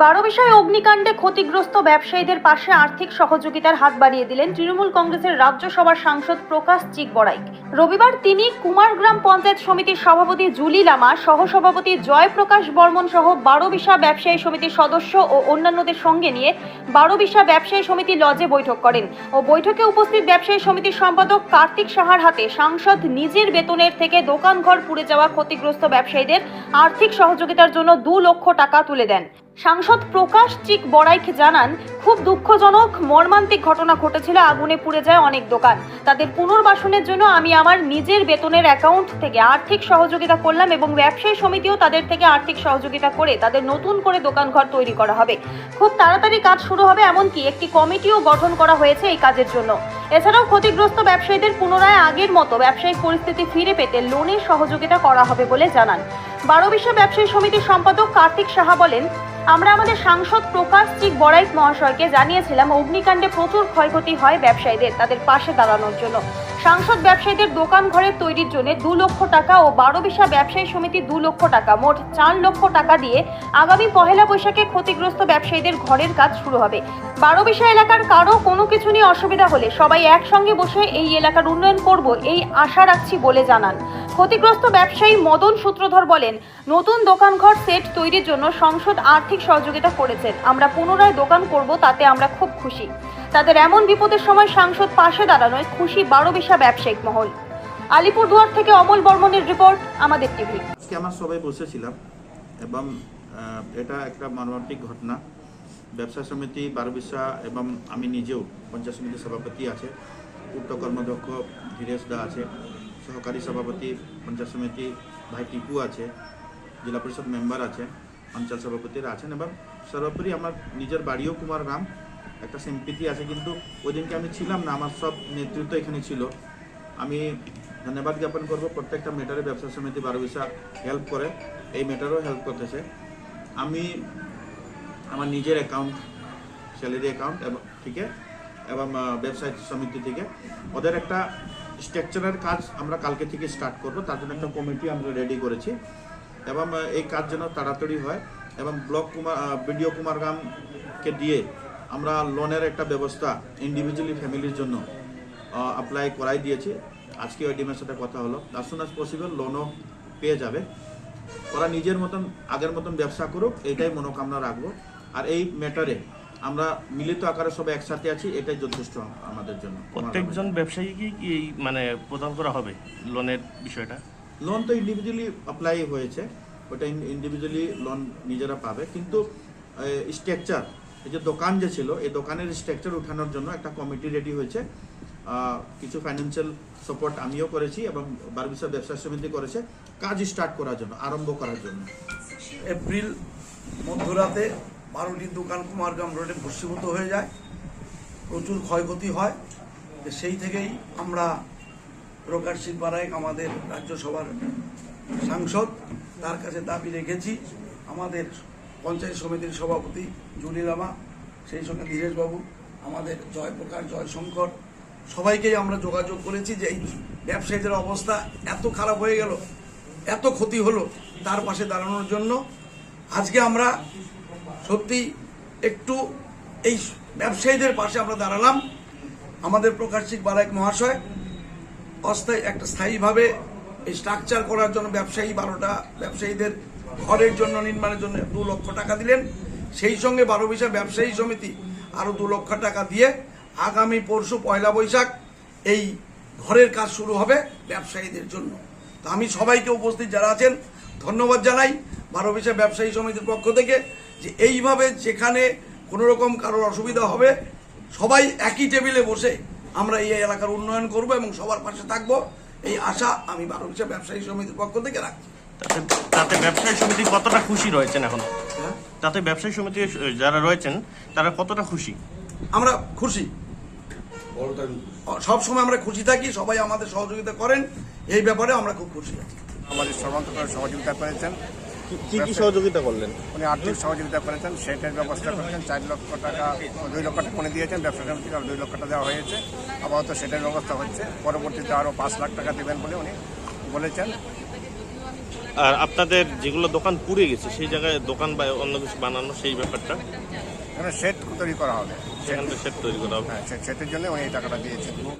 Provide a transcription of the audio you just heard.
বারো বিষয়ে অগ্নিকাণ্ডে ক্ষতিগ্রস্ত ব্যবসায়ীদের পাশে আর্থিক সহযোগিতার হাত বাড়িয়ে দিলেন তৃণমূল কংগ্রেসের রাজ্যসভার সাংসদ প্রকাশ চিক বড়াইক রবিবার তিনি কুমারগ্রাম পঞ্চায়েত সমিতির সভাপতি জুলি লামা, সহসভাপতি জয়প্রকাশ বর্মন সহ বারো বিশা ব্যবসায়ী সমিতির সদস্য ও অন্যান্যদের সঙ্গে নিয়ে বারো বিশা ব্যবসায়ী সমিতি লজে বৈঠক করেন ও বৈঠকে উপস্থিত ব্যবসায়ী সমিতির সম্পাদক কার্তিক সাহার হাতে সাংসদ নিজের বেতনের থেকে দোকানঘর পুড়ে যাওয়া ক্ষতিগ্রস্ত ব্যবসায়ীদের আর্থিক সহযোগিতার জন্য দু লক্ষ টাকা তুলে দেন। সাংসদ প্রকাশ চিক বড়াইক জানান, খুব দুঃখজনক মর্মান্তিক ঘটনা ঘটেছিল, আগুনে পুড়ে যায় অনেক দোকান। তাদের পুনর্বাসনের জন্য আমি আমার নিজের বেতনের অ্যাকাউন্ট থেকে আর্থিক সহযোগিতা করলাম এবং ব্যবসায়ী সমিতিও তাদের থেকে আর্থিক সহযোগিতা করে তাদের নতুন করে দোকানঘর তৈরি করা হবে। খুব তাড়াতাড়ি কাজ শুরু হবে এমনকি একটি কমিটিও গঠন করা হয়েছে এই কাজের জন্য। এছাড়াও ক্ষতিগ্রস্ত ব্যবসায়ীদের পুনরায় আগের মতো ব্যবসায়িক পরিস্থিতি ফিরে পেতে লোনের সহযোগিতা করা হবে বলে জানান। বারো বিশ্ব ব্যবসায়ী সমিতির সম্পাদক কার্তিক সাহা বলেন আমরা আমাদের সাংসদ প্রকাশ চিক বড়াইক মহাশয়কে জানিয়েছিলাম, অগ্নিকাণ্ডে প্রচুর ক্ষয়ক্ষতি হয় ব্যবসায়ীদের, তাদের পাশে দাঁড়ানোর জন্য। সাংসদ ব্যবসায়ীদের দোকান ঘরের তৈরির জন্য দু লক্ষ টাকা ও বারো বিশা ব্যবসায়ী সমিতি দু লক্ষ টাকা, মোট চার লক্ষ টাকা দিয়ে আগামী পহেলা বৈশাখে ক্ষতিগ্রস্ত ব্যবসায়ীদের ঘরের কাজ শুরু হবে। বারো বিশা এলাকার কারও কোনো কিছু নিয়ে অসুবিধা হলে সবাই একসঙ্গে বসে এই এলাকার উন্নয়ন করব এই আশা রাখছি বলে জানান। ক্ষতিগ্রস্ত ব্যবসায়ী মদন সূত্রধর বলেন, নতুন দোকানঘর সেট তৈরির জন্য সংসদ আর্থিক সহযোগিতা করেছেন। আমরা পুনরায় দোকান করব, তাতে আমরা খুব খুশি। তাদের এমন বিপদের সময় সাংসদ পাশে দাঁড়ানোয় খুশি বারো বিশা ব্যবসায়িক মহল। আলিপুরদুয়ার থেকে অমল বর্মনের রিপোর্ট, আমাদের টিভি। আজকে আমরা সবাই বসেছিলাম এবং এটা একটা মর্মান্তিক ঘটনা। ব্যবসা সমিতি বারবিশা এবং আমি নিজেও পঞ্চায়েত সমিতির সভাপতি আছে পূর্ত কর্মাধ্যক্ষ ধীরেশ দা আছে, সহকারী সভাপতি পঞ্চায়েত সমিতি ভাই টিপু আছে, জেলা পরিষদ মেম্বার আছে অঞ্চল সভাপতিরা আছেন এবং সর্বোপরি আমার নিজের বাড়িও কুমার গ্রাম একটা সিম্পিতি আছে কিন্তু ওই দিনকে আমি ছিলাম না আমার সব নেতৃত্ব এখানে ছিল। আমি ধন্যবাদ জ্ঞাপন করব প্রত্যেকটা মেটারে ব্যবসা সমিতি বারো বারবিশা হেল্প করে এই মেটারও হেল্প করতেছে। আমি আমার নিজের অ্যাকাউন্ট স্যালারি অ্যাকাউন্ট এবং থেকে এবং আহ, ব্যবসায়িক সমিতি থেকে ওদের একটা স্ট্রাকচারের কাজ আমরা কালকে থেকে স্টার্ট করব তার জন্য একটা কমিটি আমরা রেডি করেছি। এবং এই কাজ যেন তাড়াতাড়ি হয় এবং ব্লক কুমার বিডিও কুমারগ্রামকে দিয়ে আমরা লোনের একটা ব্যবস্থা ইন্ডিভিজুয়ালি ফ্যামিলির জন্য অ্যাপ্লাই করাই দিয়েছি। আজকে ওই ডিমের সাথে কথা হলো। As soon as পসিবল লোনও পেয়ে যাবে। ওরা নিজের মতন আগের মতন ব্যবসা করুক এটাই মনোকামনা রাখব। আর এই ম্যাটারে আমরা মিলিত আকারে সবাই একসাথে আছি এটাই যথেষ্ট আমাদের জন্য। প্রত্যেকজন ব্যবসায়ীকে কি এই মানে প্রদান করা হবে লোনের বিষয়টা? লোন তো ইন্ডিভিজুয়ালি অ্যাপ্লাই হয়েছে ওটা ইন্ডিভিজুয়ালি লোন নিজেরা পাবে। কিন্তু স্ট্রাকচার এই যে দোকান যে ছিল, এই দোকানের স্ট্রাকচার উঠানোর জন্য একটা কমিটি রেডি হয়েছে। কিছু ফাইন্যান্সিয়াল সাপোর্ট আমিও করেছি এবং বারবিশা ব্যবসা সমিতি করেছে। কাজ স্টার্ট করার জন্য, আরম্ভ করার জন্য। এপ্রিল মধ্যরাতে বারোটি দোকান কুমারগ্রাম রোডে ভস্মীভূত হয়ে যায়। প্রচুর ক্ষয়ক্ষতি হয়। সেই থেকেই আমরা প্রকাশ বারাইক আমাদের রাজ্যসভার সাংসদ, তার কাছে দাবি রেখেছি। আমাদের পঞ্চায়েত সমিতির সভাপতি জুলি লামা সেই সঙ্গে ধীরেশবাবু আমাদের জয়প্রকাশ, জয়শঙ্কর সবাইকেই আমরা যোগাযোগ করেছি যে এই ব্যবসায়ীদের অবস্থা এত খারাপ হয়ে গেল, এত ক্ষতি হলো তার পাশে দাঁড়ানোর জন্য। আজকে আমরা সত্যি একটু এই ব্যবসায়ীদের পাশে আমরা দাঁড়ালাম। আমাদের প্রকাশিক বারাইক মহাশয় অস্থায়ী একটা স্থায়ীভাবে এই স্ট্রাকচার করার জন্য ব্যবসায়ী বারোটা ব্যবসায়ীদের ঘরের জন্য, নির্মাণের জন্য দু লক্ষ টাকা দিলেন। সেই সঙ্গে বারো বিশা ব্যবসায়ী সমিতি আরও দু লক্ষ টাকা দিয়ে আগামী পরশু পয়লা বৈশাখ এই ঘরের কাজ শুরু হবে ব্যবসায়ীদের জন্য। তো আমি সবাইকে উপস্থিত যারা আছেন, ধন্যবাদ জানাই বারো বিশা ব্যবসায়ী সমিতির পক্ষ থেকে যে এইভাবে যেখানে কোনো রকম কারোর অসুবিধা হবে, সবাই একই টেবিলে বসে আমরা এই এলাকার উন্নয়ন করব এবং সবার পাশে থাকব। এই আশা আমি বারো বিশা ব্যবসায়ী সমিতির পক্ষ থেকে রাখছি। তাতে তাতে ব্যবসায়ী সমিতি কতটা খুশি রয়েছেন এখন? তাতে ব্যবসায়ী সমিতি যারা রয়েছেন তারা কতটা খুশি? আমরা খুশি। সব সময় আমরা খুশি থাকি সবাই আমাদের সহযোগিতা করেন। এই ব্যাপারে আমরা খুব খুশি আছি। আমাদের সর্বান্তকর সহযোগিতা করেছেন। কি কি সহযোগিতা করলেন? উনি আর্থিক সহযোগিতা করেছেন সেটার ব্যবস্থা করেছেন চার লক্ষ টাকা দুই লক্ষ টাকা উনি দিয়েছেন ব্যবসা সমিতিকে দুই লক্ষ টাকা দেওয়া হয়েছে। আপাতত সেটার ব্যবস্থা হচ্ছে। পরবর্তীতে আরও পাঁচ লাখ টাকা দেবেন বলে উনি বলেছেন। আর আপনাদের যেগুলো দোকান পুড়ে গেছে সেই জায়গায় দোকান বা অন্য কিছু বানানো সেই ব্যাপারটা? এখানে সেট তৈরি করা হবে। সেখানে সেট তৈরি করা হবে। হ্যাঁ সেটের জন্য উনি এই টাকাটা দিয়েছেন।